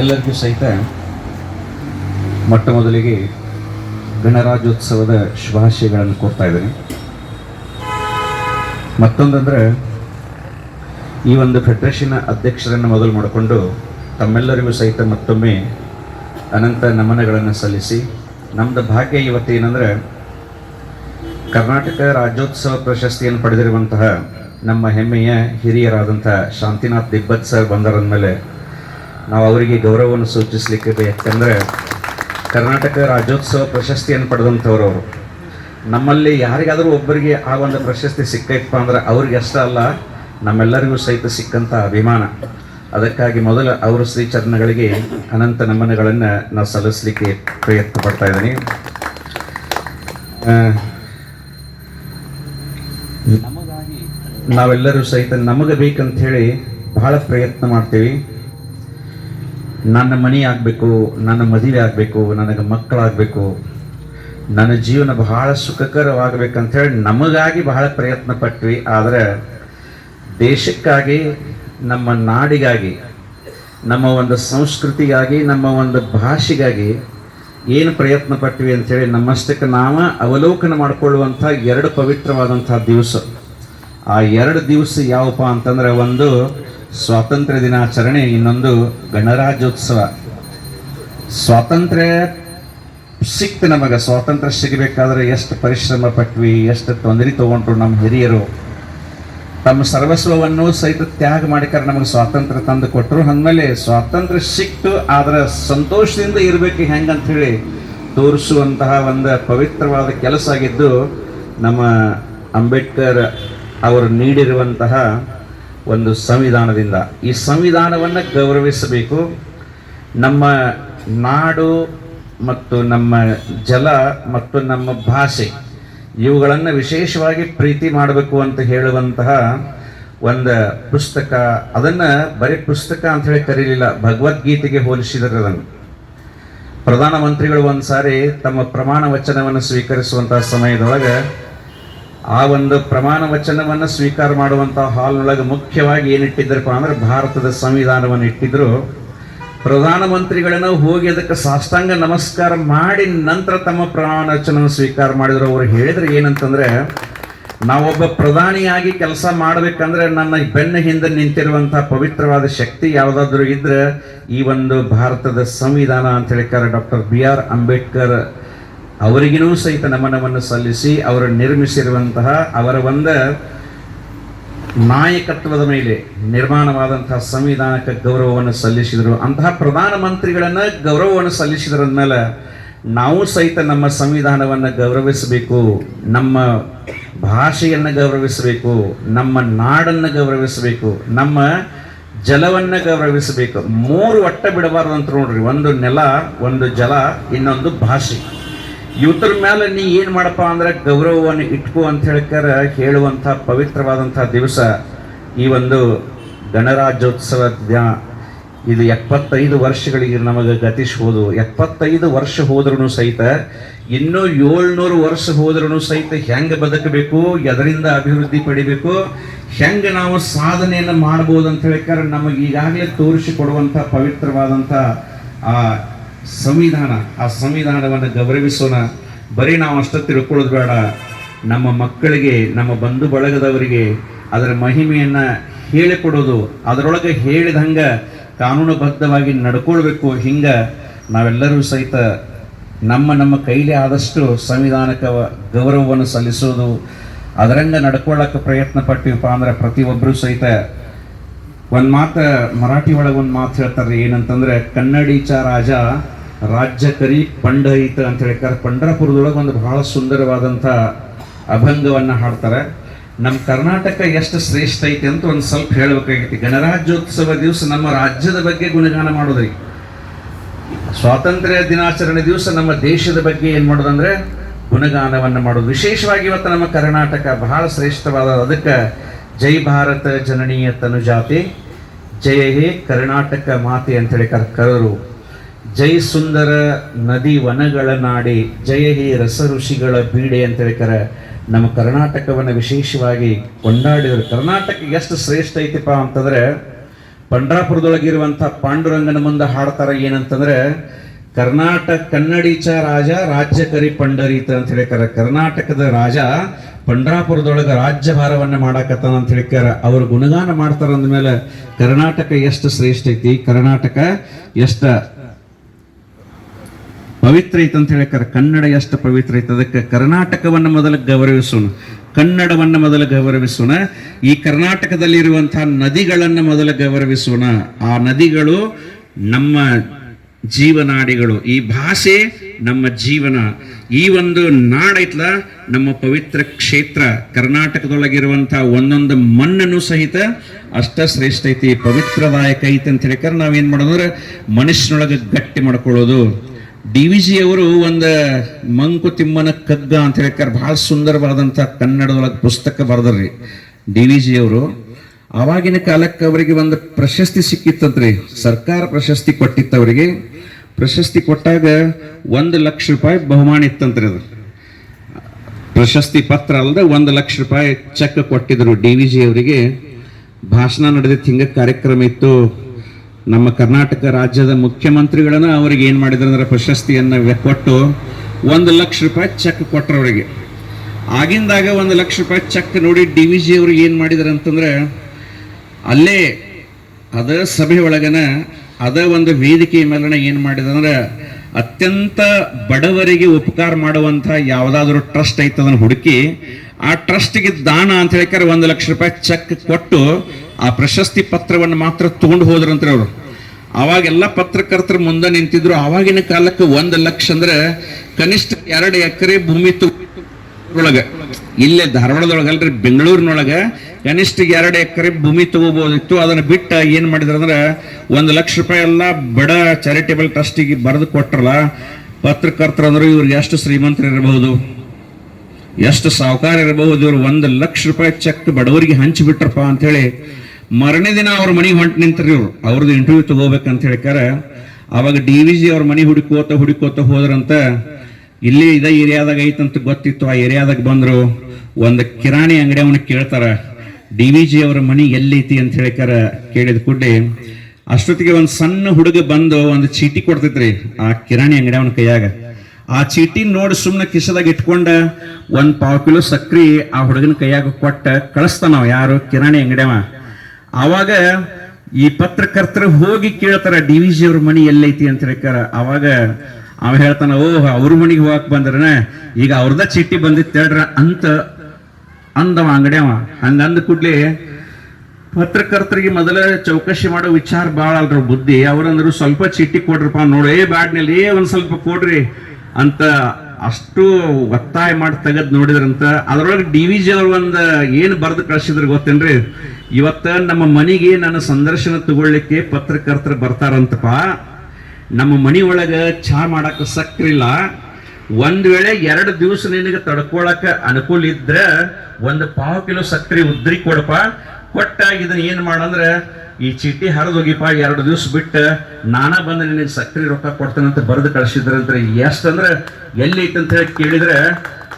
ಎಲ್ಲರಿಗೂ ಸಹಿತ ಮೊಟ್ಟ ಮೊದಲಿಗೆ ಗಣರಾಜ್ಯೋತ್ಸವದ ಶುಭಾಶಯಗಳನ್ನು ಕೊಡ್ತಾ ಇದ್ದೀನಿ. ಮತ್ತೊಂದಂದರೆ, ಈ ಒಂದು ಫೆಡರೇಷನ್ ಅಧ್ಯಕ್ಷರನ್ನು ಮೊದಲು ಮಾಡಿಕೊಂಡು ತಮ್ಮೆಲ್ಲರಿಗೂ ಸಹಿತ ಮತ್ತೊಮ್ಮೆ ಅನಂತ ನಮನಗಳನ್ನು ಸಲ್ಲಿಸಿ ನಮ್ಮದು ಭಾಗ್ಯ ಇವತ್ತೇನೆಂದರೆ ಕರ್ನಾಟಕ ರಾಜ್ಯೋತ್ಸವ ಪ್ರಶಸ್ತಿಯನ್ನು ಪಡೆದಿರುವಂತಹ ನಮ್ಮ ಹೆಮ್ಮೆಯ ಹಿರಿಯರಾದಂಥ ಶಾಂತಿನಾಥ್ ದಿಬ್ಬತ್ ಸರ್ ಬಂದರಂದಮೇಲೆ ನಾವು ಅವರಿಗೆ ಗೌರವವನ್ನು ಸೂಚಿಸಲಿಕ್ಕೆ ಯಾಕಂದರೆ ಕರ್ನಾಟಕ ರಾಜ್ಯೋತ್ಸವ ಪ್ರಶಸ್ತಿಯನ್ನು ಪಡೆದಂಥವ್ರು ಅವರು. ನಮ್ಮಲ್ಲಿ ಯಾರಿಗಾದರೂ ಒಬ್ಬರಿಗೆ ಆ ಒಂದು ಪ್ರಶಸ್ತಿ ಸಿಕ್ಕೈತಪ್ಪ ಅಂದ್ರೆ ಅವ್ರಿಗೆ ಅಷ್ಟೇ ಅಲ್ಲ, ನಮ್ಮೆಲ್ಲರಿಗೂ ಸಹಿತ ಸಿಕ್ಕಂಥ ಅಭಿಮಾನ. ಅದಕ್ಕಾಗಿ ಮೊದಲ ಅವರ ಶ್ರೀಚರಣಗಳಿಗೆ ಅನಂತ ನಮನಗಳನ್ನು ನಾವು ಸಲ್ಲಿಸಲಿಕ್ಕೆ ಪ್ರಯತ್ನ ಪಡ್ತಾ ಇದ್ದೀನಿ. ನಾವೆಲ್ಲರೂ ಸಹಿತ ನಮಗೆ ಬೇಕಂತ ಹೇಳಿ ಬಹಳ ಪ್ರಯತ್ನ ಮಾಡ್ತೀವಿ. ನನ್ನ ಮನೆ ಆಗಬೇಕು, ನನ್ನ ಮದುವೆ ಆಗಬೇಕು, ನನಗೆ ಮಕ್ಕಳಾಗಬೇಕು, ನನ್ನ ಜೀವನ ಬಹಳ ಸುಖಕರವಾಗಬೇಕಂಥೇಳಿ ನಮಗಾಗಿ ಬಹಳ ಪ್ರಯತ್ನ ಪಟ್ವಿ. ಆದರೆ ದೇಶಕ್ಕಾಗಿ, ನಮ್ಮ ನಾಡಿಗಾಗಿ, ನಮ್ಮ ಒಂದು ಸಂಸ್ಕೃತಿಗಾಗಿ, ನಮ್ಮ ಒಂದು ಭಾಷೆಗಾಗಿ ಏನು ಪ್ರಯತ್ನ ಪಟ್ವಿ ಅಂಥೇಳಿ ನಮ್ಮಷ್ಟಕ್ಕೆ ನಾವು ಅವಲೋಕನ ಮಾಡಿಕೊಳ್ಳುವಂಥ ಎರಡು ಪವಿತ್ರವಾದಂಥ ದಿವಸ. ಆ ಎರಡು ದಿವಸ ಯಾವಪ್ಪ ಅಂತಂದ್ರೆ ಒಂದು ಸ್ವಾತಂತ್ರ್ಯ ದಿನಾಚರಣೆ ಇನ್ನೊಂದು ಗಣರಾಜ್ಯೋತ್ಸವ. ಸ್ವಾತಂತ್ರ್ಯ ಸಿಕ್ತು ನಮಗೆ, ಸ್ವಾತಂತ್ರ್ಯ ಸಿಗಬೇಕಾದ್ರೆ ಎಷ್ಟು ಪರಿಶ್ರಮ ಪಟ್ವಿ, ಎಷ್ಟು ತೊಂದರೆ ತಗೊಂಡ್ರು ನಮ್ಮ ಹಿರಿಯರು. ತಮ್ಮ ಸರ್ವಸ್ವವನ್ನು ಸಹಿತ ತ್ಯಾಗ ಮಾಡಿಕರೆ ನಮಗೆ ಸ್ವಾತಂತ್ರ್ಯ ತಂದು ಕೊಟ್ಟರು ಅಂದಮೇಲೆ ಸ್ವಾತಂತ್ರ್ಯ ಸಿಕ್ತು, ಆದರೆ ಸಂತೋಷದಿಂದ ಇರಬೇಕು ಹೆಂಗಂತ ಹೇಳಿ ತೋರಿಸುವಂತಹ ಒಂದು ಪವಿತ್ರವಾದ ಕೆಲಸ ಆಗಿದ್ದು ನಮ್ಮ ಅಂಬೇಡ್ಕರ್ ಅವರು ನೀಡಿರುವಂತಹ ಒಂದು ಸಂವಿಧಾನದಿಂದ. ಈ ಸಂವಿಧಾನವನ್ನು ಗೌರವಿಸಬೇಕು. ನಮ್ಮ ನಾಡು ಮತ್ತು ನಮ್ಮ ಜಲ ಮತ್ತು ನಮ್ಮ ಭಾಷೆ, ಇವುಗಳನ್ನು ವಿಶೇಷವಾಗಿ ಪ್ರೀತಿ ಮಾಡಬೇಕು ಅಂತ ಹೇಳುವಂತಹ ಒಂದು ಪುಸ್ತಕ. ಅದನ್ನು ಬರೀ ಪುಸ್ತಕ ಅಂತ ಹೇಳಿ ಕರೀಲಿಲ್ಲ, ಭಗವದ್ಗೀತೆಗೆ ಹೋಲಿಸಿದರೆ ಅದನ್ನು. ಪ್ರಧಾನಮಂತ್ರಿಗಳು ಒಂದು ಸಾರಿ ತಮ್ಮ ಪ್ರಮಾಣ ವಚನವನ್ನು ಸ್ವೀಕರಿಸುವಂತಹ ಸಮಯದೊಳಗೆ ಆ ಒಂದು ಪ್ರಮಾಣ ವಚನವನ್ನು ಸ್ವೀಕಾರ ಮಾಡುವಂಥ ಹಾಲ್ನೊಳಗೆ ಮುಖ್ಯವಾಗಿ ಏನಿಟ್ಟಿದ್ರಪ್ಪ ಅಂದ್ರೆ ಭಾರತದ ಸಂವಿಧಾನವನ್ನು ಇಟ್ಟಿದ್ರು. ಪ್ರಧಾನಮಂತ್ರಿಗಳನ್ನು ಹೋಗಿ ಅದಕ್ಕೆ ಸಾಷ್ಟಾಂಗ ನಮಸ್ಕಾರ ಮಾಡಿ ನಂತರ ತಮ್ಮ ಪ್ರಮಾಣ ವಚನವನ್ನು ಸ್ವೀಕಾರ ಮಾಡಿದ್ರು. ಅವರು ಹೇಳಿದ್ರೆ ಏನಂತಂದ್ರೆ, ನಾವೊಬ್ಬ ಪ್ರಧಾನಿಯಾಗಿ ಕೆಲಸ ಮಾಡಬೇಕಂದ್ರೆ ನನ್ನ ಬೆನ್ನ ಹಿಂದೆ ನಿಂತಿರುವಂತಹ ಪವಿತ್ರವಾದ ಶಕ್ತಿ ಯಾವುದಾದ್ರೂ ಇದ್ರೆ ಈ ಒಂದು ಭಾರತದ ಸಂವಿಧಾನ ಅಂತ ಹೇಳಿಕಾರ ಡಾಕ್ಟರ್ ಬಿ ಆರ್ ಅಂಬೇಡ್ಕರ್ ಅವರಿಗಿನೂ ಸಹಿತ ನಮನವನ್ನು ಸಲ್ಲಿಸಿ ಅವರು ನಿರ್ಮಿಸಿರುವಂತಹ ಅವರ ಒಂದು ನಾಯಕತ್ವದ ಮೇಲೆ ನಿರ್ಮಾಣವಾದಂತಹ ಸಂವಿಧಾನಕ್ಕೆ ಗೌರವವನ್ನು ಸಲ್ಲಿಸಿದರು. ಅಂತಹ ಪ್ರಧಾನಮಂತ್ರಿಗಳನ್ನ ಗೌರವವನ್ನು ಸಲ್ಲಿಸಿದ್ರ ಮೇಲೆ ನಾವು ಸಹಿತ ನಮ್ಮ ಸಂವಿಧಾನವನ್ನು ಗೌರವಿಸಬೇಕು, ನಮ್ಮ ಭಾಷೆಯನ್ನು ಗೌರವಿಸಬೇಕು, ನಮ್ಮ ನಾಡನ್ನು ಗೌರವಿಸಬೇಕು, ನಮ್ಮ ಜಲವನ್ನು ಗೌರವಿಸಬೇಕು. ಮೂರು ಒಟ್ಟ ಬಿಡಬಾರ್ದು ಅಂತ ನೋಡ್ರಿ. ಒಂದು ನೆಲ, ಒಂದು ಜಲ, ಇನ್ನೊಂದು ಭಾಷೆ. ಇವತ್ತರ ಮೇಲೆ ನೀ ಏನು ಮಾಡಪ್ಪ ಅಂದ್ರೆ ಗೌರವವನ್ನು ಇಟ್ಕೋ ಅಂತ ಹೇಳ್ಕರ ಹೇಳುವಂಥ ಪವಿತ್ರವಾದಂಥ ದಿವಸ ಈ ಒಂದು ಗಣರಾಜ್ಯೋತ್ಸವ ದಿನ. ಇದು ಎಪ್ಪತ್ತೈದು ವರ್ಷಗಳಿಗೆ ನಮಗೆ ಗತಿಸ್ಬೋದು ಎಪ್ಪತ್ತೈದು ವರ್ಷ ಹೋದ್ರೂ ಸಹಿತ, ಇನ್ನೂ ಏಳ್ನೂರು ವರ್ಷ ಹೋದ್ರೂ ಸಹಿತ ಹೆಂಗೆ ಬದುಕಬೇಕು, ಎದರಿಂದ ಅಭಿವೃದ್ಧಿ ಪಡಿಬೇಕು, ಹೆಂಗೆ ನಾವು ಸಾಧನೆಯನ್ನು ಮಾಡ್ಬೋದು ಅಂತ ಹೇಳಿಕಾರೆ ನಮಗೆ ಈಗಾಗಲೇ ತೋರಿಸಿಕೊಡುವಂಥ ಪವಿತ್ರವಾದಂಥ ಆ ಸಂವಿಧಾನ, ಆ ಸಂವಿಧಾನವನ್ನು ಗೌರವಿಸೋಣ. ಬರೀ ನಾವು ಅಷ್ಟು ತಿಳ್ಕೊಳ್ಳೋದು ಬೇಡ. ನಮ್ಮ ಮಕ್ಕಳಿಗೆ, ನಮ್ಮ ಬಂಧು ಬಳಗದವರಿಗೆ ಅದರ ಮಹಿಮೆಯನ್ನು ಹೇಳಿಕೊಡೋದು, ಅದರೊಳಗೆ ಹೇಳಿದಂಗೆ ಕಾನೂನುಬದ್ಧವಾಗಿ ನಡ್ಕೊಳ್ಬೇಕು. ಹಿಂಗೆ ನಾವೆಲ್ಲರೂ ಸಹಿತ ನಮ್ಮ ನಮ್ಮ ಕೈಲಿ ಆದಷ್ಟು ಸಂವಿಧಾನಕ ಗೌರವವನ್ನು ಸಲ್ಲಿಸೋದು. ಅದರಂಗೆ ನಡ್ಕೊಳ್ಳೋಕೆ ಪ್ರಯತ್ನ ಪಟ್ಟಿವಪ್ಪ ಅಂದ್ರೆ ಪ್ರತಿಯೊಬ್ಬರೂ ಸಹಿತ. ಒಂದು ಮಾತು, ಮರಾಠಿ ಒಳಗೆ ಒಂದು ಮಾತು ಹೇಳ್ತಾರೆ ಏನಂತಂದ್ರೆ, ಕನ್ನಡೀಚ ರಾಜ ರಾಜ್ಯ ಕರಿ ಪಂಡಹಿತ ಅಂತ ಹೇಳ್ತಾರೆ ಪಂಡರಪುರದೊಳಗೆ ಒಂದು ಬಹಳ ಸುಂದರವಾದಂಥ ಅಭಂಗವನ್ನು ಹಾಡ್ತಾರೆ. ನಮ್ಮ ಕರ್ನಾಟಕ ಎಷ್ಟು ಶ್ರೇಷ್ಠ ಐತಿ ಅಂತ ಒಂದು ಸ್ವಲ್ಪ ಹೇಳಬೇಕಾಗಿತ್ತು. ಗಣರಾಜ್ಯೋತ್ಸವ ದಿವಸ ನಮ್ಮ ರಾಜ್ಯದ ಬಗ್ಗೆ ಗುಣಗಾನ ಮಾಡೋದ್ರಿ. ಸ್ವಾತಂತ್ರ್ಯ ದಿನಾಚರಣೆ ದಿವಸ ನಮ್ಮ ದೇಶದ ಬಗ್ಗೆ ಏನು ಮಾಡೋದಂದ್ರೆ ಗುಣಗಾನವನ್ನು ಮಾಡೋದು. ವಿಶೇಷವಾಗಿ ಇವತ್ತು ನಮ್ಮ ಕರ್ನಾಟಕ ಬಹಳ ಶ್ರೇಷ್ಠವಾದ ಅದಕ್ಕೆ ಜೈ ಭಾರತ ಜನನೀಯ ತನುಜಾತಿ, ಜಯ ಹೇ ಕರ್ನಾಟಕ ಮಾತೆ ಅಂತೇಳಿ ಕರ್ ಕರೆದರು. ಜೈ ಸುಂದರ ನದಿ ವನಗಳ ನಾಡಿ, ಜಯ ಹೇ ರಸ ಋಷಿಗಳ ಬೀಡೆ ಅಂತ ಕರ ನಮ್ಮ ಕರ್ನಾಟಕವನ್ನು ವಿಶೇಷವಾಗಿ ಕೊಂಡಾಡಿದರು. ಕರ್ನಾಟಕ ಎಷ್ಟು ಶ್ರೇಷ್ಠ ಐತಿಪ್ಪ ಅಂತಂದ್ರೆ, ಪಂಡ್ರಾಪುರದೊಳಗಿರುವಂಥ ಪಾಂಡುರಂಗನ ಮುಂದೆ ಹಾಡ್ತಾರೆ ಏನಂತಂದ್ರೆ, ಕರ್ನಾಟಕ ಕನ್ನಡೀಚ ರಾಜ, ರಾಜ್ಯ ಕರಿ ಪಂಡರೀತ ಅಂತ ಹೇಳಿಕಾರ ಕರ್ನಾಟಕದ ರಾಜ ಪಂಡ್ರಾಪುರದೊಳಗೆ ರಾಜ್ಯಭಾರವನ್ನ ಮಾಡಾಕತ್ತಾನ ಅಂತ ಹೇಳ್ತಾರೆ ಅವರು ಗುಣಗಾನ ಮಾಡ್ತಾರ ಅಂದಮೇಲೆ ಕರ್ನಾಟಕ ಎಷ್ಟು ಶ್ರೇಷ್ಠ ಐತಿ? ಕರ್ನಾಟಕ ಎಷ್ಟ ಪವಿತ್ರ ಐತೆ ಅಂತ ಹೇಳಿ ಕನ್ನಡ ಎಷ್ಟು ಪವಿತ್ರ ಐತೆ. ಅದಕ್ಕೆ ಕರ್ನಾಟಕವನ್ನು ಮೊದಲು ಗೌರವಿಸೋಣ. ಕನ್ನಡವನ್ನು ಮೊದಲು ಗೌರವಿಸೋಣ. ಈ ಕರ್ನಾಟಕದಲ್ಲಿರುವಂತಹ ನದಿಗಳನ್ನು ಮೊದಲು ಗೌರವಿಸೋಣ. ಆ ನದಿಗಳು ನಮ್ಮ ಜೀವನಾಡಿಗಳು. ಈ ಭಾಷೆ ನಮ್ಮ ಜೀವನ. ಈ ಒಂದು ನಾಡೈತ್ಲ ನಮ್ಮ ಪವಿತ್ರ ಕ್ಷೇತ್ರ. ಕರ್ನಾಟಕದೊಳಗಿರುವಂತಹ ಒಂದೊಂದು ಮಣ್ಣನ್ನು ಸಹಿತ ಅಷ್ಟ ಶ್ರೇಷ್ಠ ಐತಿ. ಪವಿತ್ರದಾಯಕ ಐತಿ ಅಂತ ಹೇಳಿಕಾರ ನಾವೇನ್ ಮಾಡೋದಂದ್ರೆ ಮನುಷ್ಯನೊಳಗೆ ಗಟ್ಟಿ ಮಾಡ್ಕೊಳ್ಳೋದು. ಡಿ ವಿ ಜಿ ಅವರು ಒಂದು ಮಂಕುತಿಮ್ಮನ ಕಗ್ಗ ಅಂತ ಹೇಳ್ತಾರೆ ಬಹಳ ಸುಂದರವಾದಂಥ ಕನ್ನಡದೊಳಗೆ ಪುಸ್ತಕ ಬರೆದ್ರಿ ಡಿ ವಿ ಜಿ ಅವರು ಆವಾಗಿನ ಕಾಲಕ್ಕೆ ಅವರಿಗೆ ಒಂದು ಪ್ರಶಸ್ತಿ ಸಿಕ್ಕಿತ್ತಂತ್ರಿ, ಸರ್ಕಾರ ಪ್ರಶಸ್ತಿ ಕೊಟ್ಟಿತ್ತು ಅವರಿಗೆ ಪ್ರಶಸ್ತಿ ಕೊಟ್ಟಾಗ ಒಂದು ಲಕ್ಷ ರೂಪಾಯಿ ಬಹುಮಾನ ಇತ್ತಂತ್ರಿ ಅದು. ಪ್ರಶಸ್ತಿ ಪತ್ರ ಅಲ್ಲದೆ ಒಂದು ಲಕ್ಷ ರೂಪಾಯಿ ಚೆಕ್ ಕೊಟ್ಟಿದ್ರು ಡಿ ವಿ ಜಿ ಅವರಿಗೆ ಭಾಷಣ ನಡೆದಿತ್ತು, ಹಿಂಗೆ ಕಾರ್ಯಕ್ರಮ ಇತ್ತು. ನಮ್ಮ ಕರ್ನಾಟಕ ರಾಜ್ಯದ ಮುಖ್ಯಮಂತ್ರಿಗಳನ್ನ ಅವರಿಗೆ ಏನು ಮಾಡಿದ್ರು ಅಂದ್ರೆ ಪ್ರಶಸ್ತಿಯನ್ನು ಕೊಟ್ಟು ಒಂದು ಲಕ್ಷ ರೂಪಾಯಿ ಚೆಕ್ ಕೊಟ್ಟರು ಅವರಿಗೆ. ಆಗಿಂದಾಗ ಒಂದು ಲಕ್ಷ ರೂಪಾಯಿ ಚೆಕ್ ನೋಡಿ ಡಿ ವಿ ಜಿ ಅವ್ರಿಗೆ ಏನು ಮಾಡಿದ್ರು ಅಂತಂದ್ರೆ ಅಲ್ಲೇ ಅದ ಸಭೆ ಒಳಗನ ಅದ ಒಂದು ವೇದಿಕೆ ಮೇಲನ ಏನು ಮಾಡಿದಂದ್ರೆ ಅತ್ಯಂತ ಬಡವರಿಗೆ ಉಪಕಾರ ಮಾಡುವಂಥ ಯಾವುದಾದ್ರೂ ಟ್ರಸ್ಟ್ ಐತೆ ಹುಡುಕಿ ಆ ಟ್ರಸ್ಟ್ಗೆ ದಾನ ಅಂತ ಹೇಳಿಕಾರೆ ಒಂದು ಲಕ್ಷ ರೂಪಾಯಿ ಚೆಕ್ ಕೊಟ್ಟು ಆ ಪ್ರಶಸ್ತಿ ಪತ್ರವನ್ನು ಮಾತ್ರ ತಗೊಂಡು ಹೋದ್ರಂತ್ರಿ ಅವರು. ಅವಾಗೆಲ್ಲ ಪತ್ರಕರ್ತರು ಮುಂದೆ ನಿಂತಿದ್ರು. ಆವಾಗಿನ ಕಾಲಕ್ಕೆ ಒಂದು ಲಕ್ಷ ಅಂದ್ರೆ ಕನಿಷ್ಠ ಎರಡು ಎಕರೆ ಭೂಮಿ ತು ಒಳಗ. ಇಲ್ಲೇ ಧಾರವಾಡದೊಳಗಲ್ರಿ, ಬೆಂಗಳೂರಿನೊಳಗ ಕನಿಷ್ಠ ಎರಡು ಎಕರೆ ಭೂಮಿ ತಗೋಬಹುದಿತ್ತು ಅದನ್ನ ಬಿಟ್ಟು ಏನು ಮಾಡಿದ್ರು ಅಂದ್ರೆ ಒಂದು ಲಕ್ಷ ರೂಪಾಯಿ ಎಲ್ಲ ಬಡ ಚಾರಿಟೇಬಲ್ ಟ್ರಸ್ಟಿಗೆ ಬರೆದು ಕೊಟ್ರಲ್ಲ, ಪತ್ರಕರ್ತರು ಅಂದ್ರೆ ಇವ್ರಿಗೆ ಎಷ್ಟು ಶ್ರೀಮಂತರು ಇರಬಹುದು? ಎಷ್ಟು ಸಾವುಕಾರ ಇರಬಹುದು? ಇವ್ರು ಒಂದು ಲಕ್ಷ ರೂಪಾಯಿ ಚೆಕ್ ಬಡವರಿಗೆ ಹಂಚಿಬಿಟ್ರಪ್ಪ ಅಂತ ಹೇಳಿ ಮರನೇ ದಿನ ಅವ್ರ ಮನೆಗೆ ಹೊಂಟು ನಿಂತ್ರಿ ಇವ್ರು. ಅವ್ರದ್ದು ಇಂಟರ್ವ್ಯೂ ತಗೋಬೇಕಂತ ಹೇಳಿಕಾರ ಅವಾಗ ಡಿ ವಿ ಜಿ ಅವ್ರ ಮನೆ ಹುಡುಕೋತ ಹುಡುಕೋತ ಹೋದ್ರಂತ ಇಲ್ಲಿ ಇದ ಏರಿಯಾದಾಗ ಐತಂತ ಗೊತ್ತಿತ್ತು. ಆ ಏರಿಯಾದಾಗ ಬಂದ್ರು ಒಂದು ಕಿರಾಣಿ ಅಂಗಡಿ ಅವನ ಕೇಳ್ತಾರ. ಡಿ ವಿ ಜಿ ಅವರ ಮನೆ ಎಲ್ಲೈತಿ ಅಂತ ಹೇಳಿಕಾರ ಕೇಳಿದ ಕೂಡಲೇ ಅಷ್ಟೊತ್ತಿಗೆ ಒಂದು ಸಣ್ಣ ಹುಡುಗ ಬಂದು ಒಂದು ಚೀಟಿ ಕೊಡ್ತೈತ್ರಿ ಆ ಕಿರಾಣಿ ಅಂಗಡಿ ಅವನ ಕೈಯಾಗ. ಆ ಚೀಟಿ ನೋಡಿ ಸುಮ್ಮನೆ ಕಿಶದಾಗ ಇಟ್ಕೊಂಡ ಒಂದು ಪಾವ್ ಕಿಲೋ ಸಕ್ರಿ ಆ ಹುಡುಗನ ಕೈಯಾಗ ಕೊಟ್ಟ ಕಳಿಸ್ತಾನವ ಯಾರು? ಕಿರಾಣಿ ಅಂಗಡಿಯವ ಅವಾಗ ಈ ಪತ್ರಕರ್ತರು ಹೋಗಿ ಕೇಳ್ತಾರ, ಡಿ ವಿ ಜಿ ಅವ್ರ ಮನಿ ಎಲ್ಲೈತಿ ಅಂತ ಹೇಳ್ತಾರ ಅವಾಗ ಅವ ಹೇಳ್ತಾನ, ಓಹ್, ಅವ್ರ ಮನಿಗೆ ಹೋಗಕ್ ಬಂದ್ರನ, ಈಗ ಅವ್ರದ ಚೀಟಿ ಬಂದಿತ್ತು ಹೇಳ್ರ, ಅಂತ ಅಂದವ ಅಂಗಡಿಯವ ಹಂಗಂದ ಕೂಡ್ಲಿ ಪತ್ರಕರ್ತರಿಗೆ ಮೊದಲ ಚೌಕಶಿ ಮಾಡೋ ವಿಚಾರ ಭಾಳ ಅಲ್ರ ಬುದ್ಧಿ. ಅವ್ರಂದ್ರು ಸ್ವಲ್ಪ ಚೀಟಿ ಕೊಡ್ರಪ್ಪ ನೋಡಿ, ಏ ಬ್ಯಾಡ್ನಲ್ಲಿ ಏ ಒಂದ್ ಸ್ವಲ್ಪ ಕೊಡ್ರಿ ಅಂತ ಅಷ್ಟು ಒತ್ತಾಯ ಮಾಡಿ ತೆಗೆದ್ ನೋಡಿದ್ರಂತ, ಅದ್ರೊಳಗೆ ಡಿ ವಿ ಜಿ ಅವ್ರು ಒಂದು ಏನು ಬರ್ದು ಕಳ್ಸಿದ್ರು ಗೊತ್ತೇನ್ರಿ? ಇವತ್ತು ನಮ್ಮ ಮನೆಗೆ ನನ್ನ ಸಂದರ್ಶನ ತಗೊಳ್ಳಿಕ್ಕೆ ಪತ್ರಕರ್ತರು ಬರ್ತಾರಂತಪ್ಪ. ನಮ್ಮ ಮನೆ ಒಳಗ ಚಹಾ ಸಕ್ಕರಿ ಇಲ್ಲ ಒಂದ್ ವೇಳೆ ಎರಡು ದಿವಸ ನಿನಗೆ ತಡ್ಕೊಳಕ್ಕೆ ಅನುಕೂಲ ಇದ್ರೆ ಒಂದು ಪಾವು ಕಿಲೋ ಸಕ್ಕರೆ ಉದ್ರಿ ಕೊಡಪ್ಪ. ಕೊಟ್ಟ ಇದನ್ನ ಏನ್ ಮಾಡಂದ್ರೆ, ಈ ಚೀಟಿ ಹರಿದೋಗಿಪ್ಪ, ಎರಡು ದಿವಸ ಬಿಟ್ಟು ನಾನಾ ಬಂದು ನಿನಗೆ ಸಕ್ಕರೆ ರೊಕ್ಕ ಕೊಡ್ತೇನೆ ಅಂತ ಬರೆದು ಎಷ್ಟು ಅಂದ್ರೆ ಎಲ್ಲಿ ಐತಂತ ಹೇಳಿ ಕೇಳಿದ್ರೆ,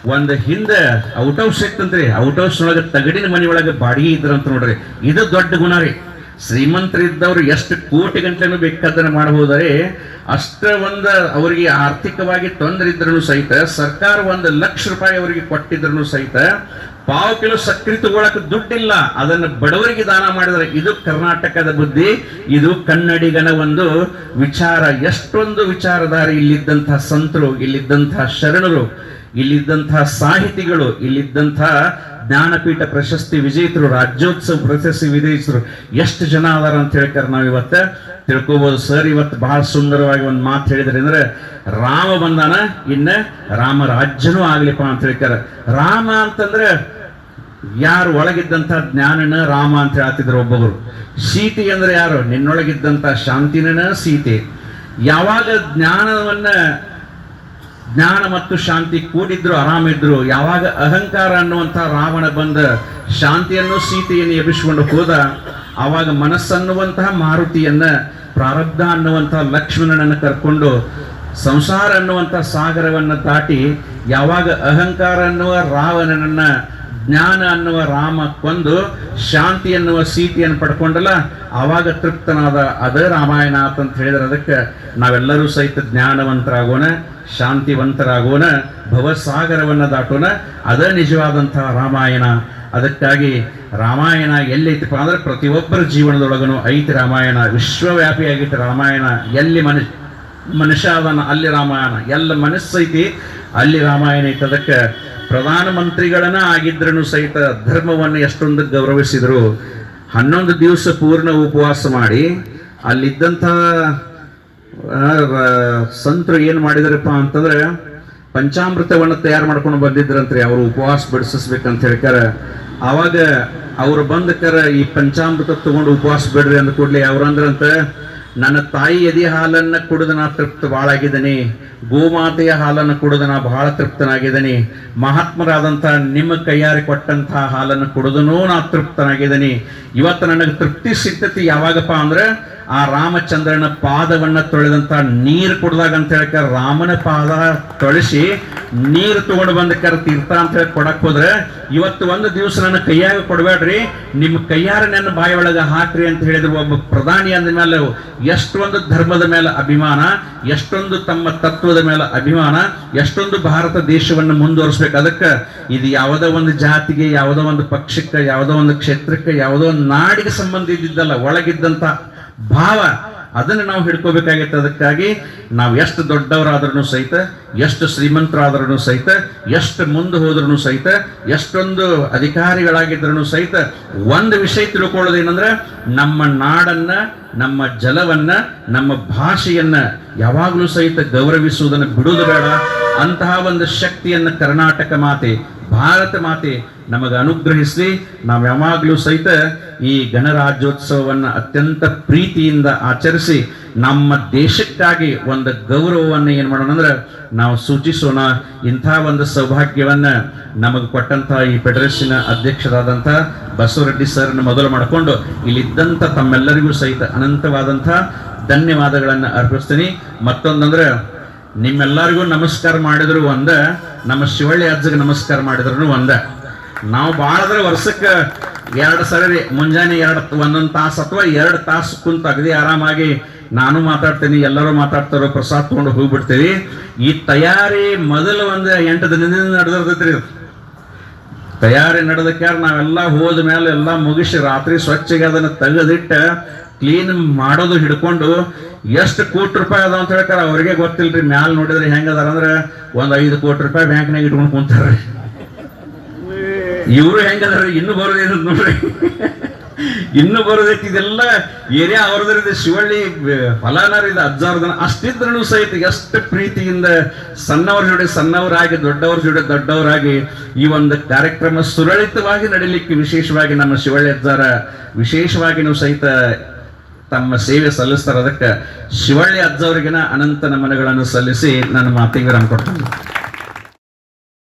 ಒಂದ್ ಹಿಂದೆ ಔಟ್ ಹೌಸ್ ಸಿಕ್ತಂತ್ರಿ. ಔಟ್ ಹೌಸ್ ಒಳಗೆ ತಗಡಿನ ಮನೆಯೊಳಗೆ ಬಾಡಿಗೆ ಇದ್ರಂತ ನೋಡ್ರಿ. ಇದು ದೊಡ್ಡ ಗುಣ ರೀ. ಶ್ರೀಮಂತರಿದ್ದವ್ರು ಎಷ್ಟು ಕೋಟಿ ಗಂಟೆನೂ ಬೇಕಾದ್ರೆ ಮಾಡಬಹುದರೆ. ಅಷ್ಟ ಒಂದು ಅವರಿಗೆ ಆರ್ಥಿಕವಾಗಿ ತೊಂದರೆ ಇದ್ರೂ ಸಹಿತ, ಸರ್ಕಾರ ಒಂದು ಲಕ್ಷ ರೂಪಾಯಿ ಅವರಿಗೆ ಕೊಟ್ಟಿದ್ರು ಸಹಿತ ಪಾವು ಕಿಲೋ ಸಕ್ಕರೆ ತಗೊಳಕ್ ದುಡ್ಡಿಲ್ಲ. ಅದನ್ನ ಬಡವರಿಗೆ ದಾನ ಮಾಡಿದ್ರೆ ಇದು ಕರ್ನಾಟಕದ ಬುದ್ಧಿ, ಇದು ಕನ್ನಡಿಗನ ಒಂದು ವಿಚಾರ. ಎಷ್ಟೊಂದು ವಿಚಾರಧಾರಿ ಇಲ್ಲಿದ್ದಂತಹ ಸಂತರು ಇಲ್ಲಿದ್ದಂತಹ ಶರಣರು ಇಲ್ಲಿದ್ದಂತಹ ಸಾಹಿತಿಗಳು ಇಲ್ಲಿದ್ದಂತಹ ಜ್ಞಾನಪೀಠ ಪ್ರಶಸ್ತಿ ವಿಜೇತರು, ರಾಜ್ಯೋತ್ಸವ ಪ್ರಶಸ್ತಿ ವಿಜೇತರು, ಎಷ್ಟು ಜನ ಅದಾರ ಅಂತ ಹೇಳ್ತಾರೆ ನಾವು ಇವತ್ತು? ತಿಳ್ಕೊಬಹುದು ಸರ್, ಇವತ್ತು ಬಹಳ ಸುಂದರವಾಗಿ ಒಂದು ಮಾತು ಹೇಳಿದ್ರೆ ಅಂದ್ರೆ, ರಾಮ ಬಂದಾನ, ಇನ್ನ ರಾಮ ರಾಜ್ಯನೂ ಆಗ್ಲಿಪ್ಪ ಅಂತ ಹೇಳ್ತಾರೆ. ರಾಮ ಅಂತಂದ್ರೆ ಯಾರು ಒಳಗಿದ್ದಂತ ಜ್ಞಾನನ ರಾಮ ಅಂತ ಹೇಳ್ತಿದ್ರು ಒಬ್ಬೊಬ್ರು. ಸೀತೆ ಅಂದ್ರೆ ಯಾರು? ನಿನ್ನೊಳಗಿದ್ದಂಥ ಶಾಂತಿನ ಸೀತೆ. ಯಾವಾಗ ಜ್ಞಾನವನ್ನ ಜ್ಞಾನ ಮತ್ತು ಶಾಂತಿ ಕೂಡಿದ್ರು, ಆರಾಮಿದ್ರು, ಯಾವಾಗ ಅಹಂಕಾರ ಅನ್ನುವಂಥ ರಾವಣ ಬಂದ ಶಾಂತಿಯನ್ನು ಸೀತೆಯನ್ನು ಎಬ್ಬಿಸಿಕೊಂಡು ಹೋದ, ಆವಾಗ ಮನಸ್ಸನ್ನುವಂತಹ ಮಾರುತಿಯನ್ನ ಪ್ರಾರಬ್ಧ ಅನ್ನುವಂತಹ ಲಕ್ಷ್ಮಣನನ್ನು ಕರ್ಕೊಂಡು ಸಂಸಾರ ಅನ್ನುವಂಥ ಸಾಗರವನ್ನ ದಾಟಿ, ಯಾವಾಗ ಅಹಂಕಾರ ಅನ್ನುವ ರಾವಣನನ್ನ ಜ್ಞಾನ ಅನ್ನುವ ರಾಮ ಕೊಂದು ಶಾಂತಿ ಅನ್ನುವ ಸೀತೆಯನ್ನು ಪಡ್ಕೊಂಡಲ್ಲ ಆವಾಗ ತೃಪ್ತನಾದ ಅದೇ ರಾಮಾಯಣ ಅಂತ ಹೇಳಿದ್ರೆ ಅದಕ್ಕೆ ನಾವೆಲ್ಲರೂ ಸಹಿತ ಜ್ಞಾನವಂತರಾಗೋಣ, ಶಾಂತಿವಂತರಾಗೋಣ, ಭವಸಾಗರವನ್ನು ದಾಟೋಣ. ಅದ ನಿಜವಾದಂತಹ ರಾಮಾಯಣ. ಅದಕ್ಕಾಗಿ ರಾಮಾಯಣ ಎಲ್ಲೈತಪ್ಪ ಅಂದ್ರೆ ಪ್ರತಿಯೊಬ್ಬರ ಜೀವನದೊಳಗನು ಐತಿ ರಾಮಾಯಣ. ವಿಶ್ವವ್ಯಾಪಿ ಆಗೈತಿ ರಾಮಾಯಣ. ಎಲ್ಲಿ ಮನುಷ್ಯ ಮನುಷ್ಯ ಅದನ್ನು ಅಲ್ಲಿ ರಾಮಾಯಣ. ಎಲ್ಲ ಮನಸ್ಸೈತಿ, ಅಲ್ಲಿ ರಾಮಾಯಣ ಐತೆ. ಅದಕ್ಕೆ ಪ್ರಧಾನಮಂತ್ರಿಗಳನ್ನ ಆಗಿದ್ರೂ ಸಹಿತ ಧರ್ಮವನ್ನು ಎಷ್ಟೊಂದು ಗೌರವಿಸಿದರು. ಹನ್ನೊಂದು ದಿವಸ ಪೂರ್ಣ ಉಪವಾಸ ಮಾಡಿ, ಅಲ್ಲಿದ್ದಂಥ ಸಂತರು ಏನು ಮಾಡಿದಾರಪ್ಪ ಅಂತಂದ್ರೆ, ಪಂಚಾಮೃತವನ್ನು ತಯಾರು ಮಾಡ್ಕೊಂಡು ಬಂದಿದ್ರಂತ್ರಿ. ಅವರು ಉಪವಾಸ ಬಿಡಿಸ್ಬೇಕಂತ ಹೇಳ್ಕಾರ ಆವಾಗ ಅವ್ರು ಬಂದಕರ ಈ ಪಂಚಾಮೃತ ತಗೊಂಡು ಉಪವಾಸ ಬಿಡ್ರಿ ಅಂದ ಕೂಡಲೇ ಅವ್ರಂದ್ರಂತ, ನನ್ನ ತಾಯಿ ಎದೆ ಹಾಲನ್ನು ಕುಡಿದು ನಾ ತೃಪ್ತ ಬಾಳಾಗಿದ್ದೀನಿ ಗೋಮಾತೆಯ ಹಾಲನ್ನು ಕುಡಿದು ನಾ ಬಹಳ ತೃಪ್ತನಾಗಿದ್ದೀನಿ ಮಹಾತ್ಮರಾದಂಥ ನಿಮ್ಮ ಕೈಯಾರೆ ಕೊಟ್ಟಂತಹ ಹಾಲನ್ನು ಕುಡಿದನೂ ನಾ ತೃಪ್ತನಾಗಿದ್ದೀನಿ ಇವತ್ತು ನನಗೆ ತೃಪ್ತಿ ಸಿಗ್ತತಿ ಯಾವಾಗಪ್ಪ ಅಂದ್ರೆ ಆ ರಾಮಚಂದ್ರನ ಪಾದವನ್ನ ತೊಳೆದಂತ ನೀರು ಕುಡ್ದಾಗ ಅಂತ ಹೇಳಕ ರಾಮನ ಪಾದ ತೊಳಸಿ ನೀರು ತಗೊಂಡು ಬಂದಕ್ಕಾರ ತೀರ್ಥ ಅಂತ ಹೇಳಿ ಕೊಡಕ್ ಹೋದ್ರೆ ಇವತ್ತು ಒಂದು ದಿವಸ ನನ್ನ ಕೈಯಾಗ ಕೊಡಬೇಡ್ರಿ. ನಿಮ್ಮ ಕೈಯಾರ ನನ್ನ ಬಾಯಿ ಒಳಗ ಹಾಕ್ರಿ ಅಂತ ಹೇಳಿದ್ರು ಒಬ್ಬ ಪ್ರಧಾನಿ ಅಂದ ಮೇಲೆ ಎಷ್ಟೊಂದು ಧರ್ಮದ ಮೇಲೆ ಅಭಿಮಾನ, ಎಷ್ಟೊಂದು ತಮ್ಮ ತತ್ವದ ಮೇಲೆ ಅಭಿಮಾನ, ಎಷ್ಟೊಂದು ಭಾರತ ದೇಶವನ್ನು ಮುಂದುವರಿಸ್ಬೇಕು. ಅದಕ್ಕೆ ಇದು ಯಾವುದೋ ಒಂದು ಜಾತಿಗೆ, ಯಾವುದೋ ಒಂದು ಪಕ್ಷಕ್ಕೆ, ಯಾವುದೋ ಒಂದು ಕ್ಷೇತ್ರಕ್ಕೆ, ಯಾವುದೋ ಒಂದು ನಾಡಿಗೆ ಸಂಬಂಧ ಇದ್ದಿದ್ದಲ್ಲ, ಒಳಗಿದ್ದಂತ ಭಾವ ಅದನ್ನು ನಾವು ಹಿಡ್ಕೋಬೇಕಾಗಿತ್ತು. ಅದಕ್ಕಾಗಿ ನಾವು ಎಷ್ಟು ದೊಡ್ಡವರಾದ್ರೂ ಸಹಿತ, ಎಷ್ಟು ಶ್ರೀಮಂತರಾದ್ರೂ ಸಹಿತ, ಎಷ್ಟು ಮುಂದೆ ಹೋದ್ರೂ ಸಹಿತ, ಎಷ್ಟೊಂದು ಅಧಿಕಾರಿಗಳಾಗಿದ್ರೂ ಸಹಿತ ಒಂದು ವಿಷಯ ತಿಳ್ಕೊಳ್ಳೋದೇನಂದ್ರೆ ನಮ್ಮ ನಾಡನ್ನ, ನಮ್ಮ ಜಲವನ್ನ, ನಮ್ಮ ಭಾಷೆಯನ್ನ ಯಾವಾಗಲೂ ಸಹಿತ ಗೌರವಿಸುವುದನ್ನು ಬಿಡುವುದು ಬೇಡ. ಅಂತಹ ಒಂದು ಶಕ್ತಿಯನ್ನು ಕರ್ನಾಟಕ ಮಾತೆ ಭಾರತ ಮಾತೆ, ನಮಗೆ ಅನುಗ್ರಹಿಸಿ ನಾವು ಯಾವಾಗಲೂ ಸಹಿತ ಈ ಗಣರಾಜ್ಯೋತ್ಸವವನ್ನು ಅತ್ಯಂತ ಪ್ರೀತಿಯಿಂದ ಆಚರಿಸಿ, ನಮ್ಮ ದೇಶಕ್ಕಾಗಿ ಒಂದು ಗೌರವವನ್ನು ಏನು ಮಾಡೋಣ ಅಂದ್ರೆ, ನಾವು ಸೂಚಿಸೋಣ. ಇಂಥ ಒಂದು ಸೌಭಾಗ್ಯವನ್ನ ನಮಗೆ ಕೊಟ್ಟಂತ ಈ ಫೆಡರೇಷನ್ ಅಧ್ಯಕ್ಷರಾದಂಥ ಬಸವರೆಡ್ಡಿ ಸರ್ನ ಮೊದಲು ಮಾಡಿಕೊಂಡು, ಇಲ್ಲಿದ್ದಂಥ ತಮ್ಮೆಲ್ಲರಿಗೂ ಸಹಿತ ಅನಂತವಾದಂಥ ಧನ್ಯವಾದಗಳನ್ನು ಅರ್ಪಿಸ್ತೀನಿ. ಮತ್ತೊಂದಂದ್ರೆ, ನಿಮ್ಮೆಲ್ಲರಿಗೂ ನಮಸ್ಕಾರ ಮಾಡಿದ್ರು ಒಂದ ನಮ್ಮ ಶಿವಳ್ಳಿ ಅಜ್ಜಗೆ ನಮಸ್ಕಾರ ಮಾಡಿದ್ರು ಒಂದ. ನಾವು ಬಾಳದ್ರೆ ವರ್ಷಕ್ಕೆ ಎರಡು ಸರಿ ಮುಂಜಾನೆ ಎರಡು ಒಂದೊಂದು ತಾಸು ಅಥವಾ ಎರಡು ತಾಸು ಕುಂತ ಅಗದಿ ಆರಾಮಾಗಿ ನಾನು ಮಾತಾಡ್ತೀನಿ, ಎಲ್ಲರೂ ಮಾತಾಡ್ತಾರೋ ಪ್ರಸಾದ್ ತಗೊಂಡು ಹೋಗ್ಬಿಡ್ತೀವಿ. ಈ ತಯಾರಿ ಮೊದಲು ಒಂದು ಎಂಟು ದಿನದಿಂದ ನಡೆದಿರ್ತೈತ್ರಿ. ತಯಾರಿ ನಡೆದಕ್ಕೆ ನಾವೆಲ್ಲ ಹೋದ ಮೇಲೆ ಎಲ್ಲ ಮುಗಿಸಿ ರಾತ್ರಿ ಸ್ವಚ್ಛಗೆ ಅದನ್ನ ತೆಗೆದಿಟ್ಟ ಕ್ಲೀನ್ ಮಾಡೋದು ಹಿಡ್ಕೊಂಡು ಎಷ್ಟು ಕೋಟಿ ರೂಪಾಯಿ ಅದ ಅಂತ ಹೇಳ್ತಾರೆ, ಅವ್ರಿಗೆ ಗೊತ್ತಿಲ್ರಿ. ಮ್ಯಾಲ ನೋಡಿದ್ರೆ ಹೆಂಗದಾರ ಅಂದ್ರೆ ಒಂದ್ ಐದು ಕೋಟಿ ರೂಪಾಯಿ ಬ್ಯಾಂಕ್ನಾಗ ಇಟ್ಕೊಂಡು ಕುಂತಾರ್ರಿ. ಇವರು ಹೆಂಗದಾರ ಇನ್ನು ಬರೋದೇನು ನೋಡ್ರಿ. ಇನ್ನು ಬರೋದಕ್ಕೆ ಇದೆಲ್ಲ ಏರಿಯಾ ಅವ್ರದ್ರಿದೆ ಶಿವಳ್ಳಿ ಫಲಾನಾರ್ ಇದೆ ಅಜ್ಜಾರ್ದನ ಅಷ್ಟಿದ್ರೂ ಸಹಿತ ಎಷ್ಟು ಪ್ರೀತಿಯಿಂದ ಸಣ್ಣವ್ರ ಜೋಡಿ ಸಣ್ಣವರಾಗಿ, ದೊಡ್ಡವ್ರ ಜೋಡಿ ದೊಡ್ಡವರಾಗಿ ಈ ಒಂದು ಕಾರ್ಯಕ್ರಮ ಸುರಳಿತವಾಗಿ ನಡೀಲಿಕ್ಕೆ ವಿಶೇಷವಾಗಿ ನಮ್ಮ ಶಿವಳ್ಳಿ ಅಜ್ಜಾರ ವಿಶೇಷವಾಗಿನೂ ಸಹಿತ ತಮ್ಮ ಸೇವೆ ಸಲ್ಲಿಸ್ತಾರೆ. ಅದಕ್ಕೆ ಶಿವಳ್ಳಿ ಅಜ್ಜವರಿಗಿನ ಅನಂತ ನಮನಗಳನ್ನು ಸಲ್ಲಿಸಿ ನನ್ನ ಮಾತಿಗೆ ವಿರಾಮ ಕೊಡ್ತೀನಿ.